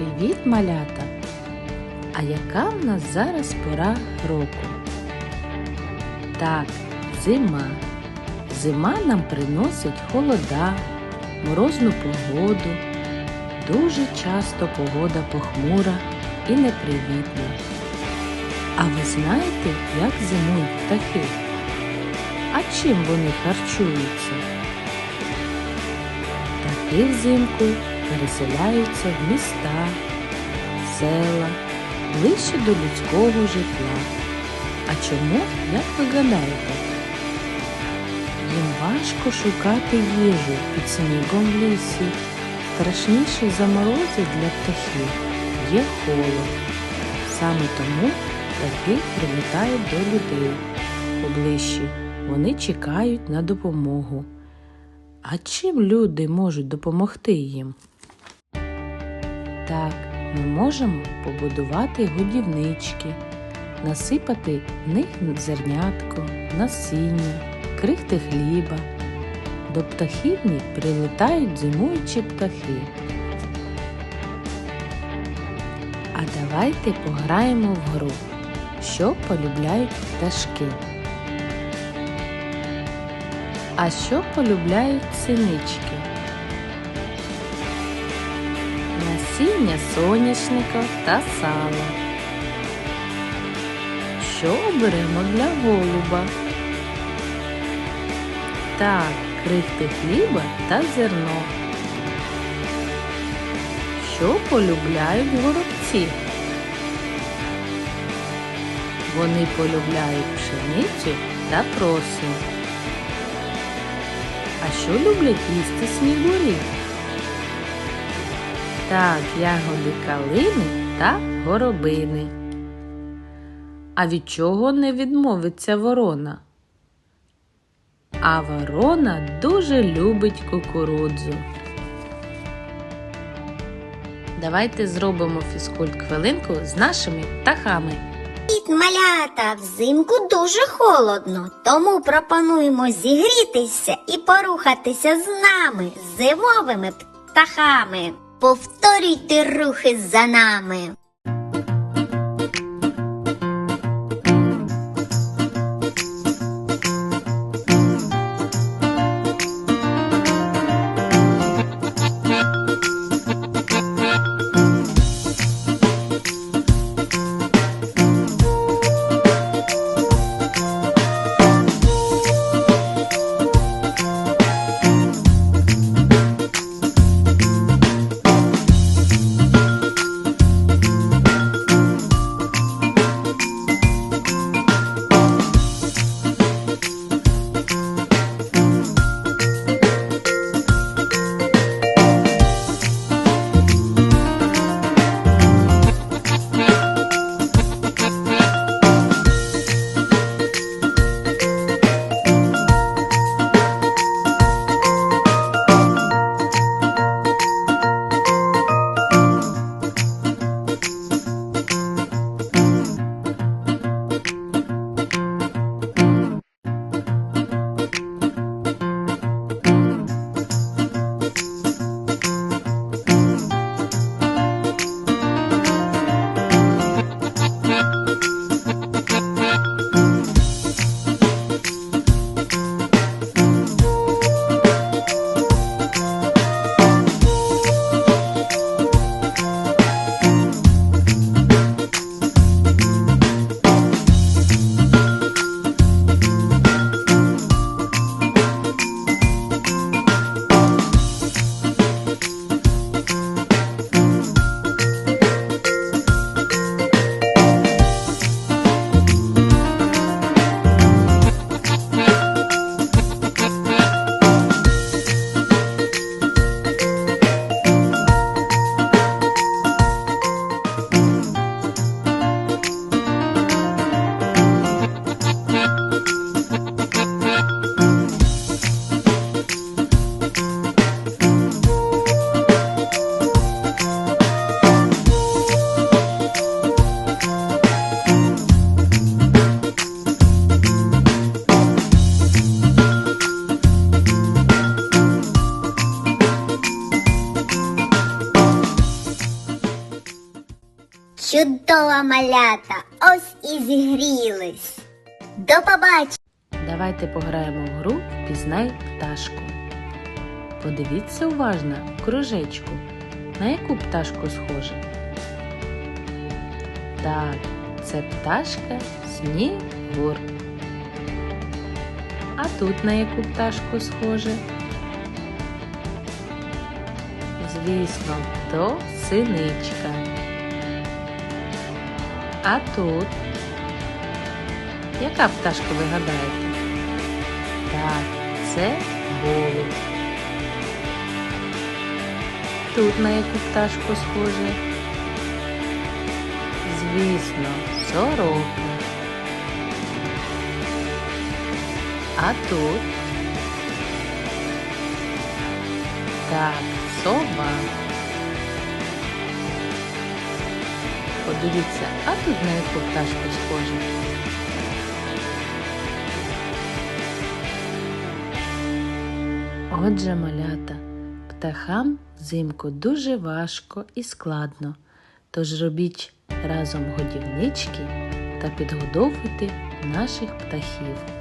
Привіт, малята! А яка в нас зараз пора року? Так, зима. Зима нам приносить холода, морозну погоду. Дуже часто погода похмура і непривітна. А ви знаєте, як зимують птахи? А чим вони харчуються? Птахи взимку переселяються в міста, села, ближче до людського житла. А чому, як ви гадаєте? Їм важко шукати їжу під снігом в лісі. Страшніший за морози для птахів є холод. Саме тому птахи прилітають до людей поближче. Вони чекають на допомогу. А чим люди можуть допомогти їм? Так, ми можемо побудувати годівнички, насипати в них зернятко, насіння, крихти хліба. До птахівні прилітають зимуючі птахи. А давайте пограємо в гру, що полюбляють пташки. А що полюбляють синички? Насіння соняшника та сала. Що оберемо для голуба? Так, крихти хліба та зерно. Що полюбляють горобці? Вони полюбляють пшеницю та просінь. А що люблять їсти снігурі? Так, ягоди калини та горобини. А від чого не відмовиться ворона? А ворона дуже любить кукурудзу. Давайте зробимо фізкульт хвилинку з нашими птахами. Привіт, малята! Взимку дуже холодно, тому пропонуємо зігрітися і порухатися з нами, зимовими птахами. Повторюйте рухи за нами. Чудово, малята, ось і зігрілись. До побачення! Давайте пограємо в гру Пізнай пташку. Подивіться уважно кружечку, на яку пташку схоже. Так, це пташка Снігур. А тут на яку пташку схоже? Звісно, то синичка. А тут яка пташка ви гадаєте? Так, це голуб. Тут на яку пташку схоже? Звісно, сорока. А тут? Так, сова. Подивіться, а тут на яку пташку схоже? Отже, малята, птахам взимку дуже важко і складно, тож робіть разом годівнички та підгодовуйте наших птахів.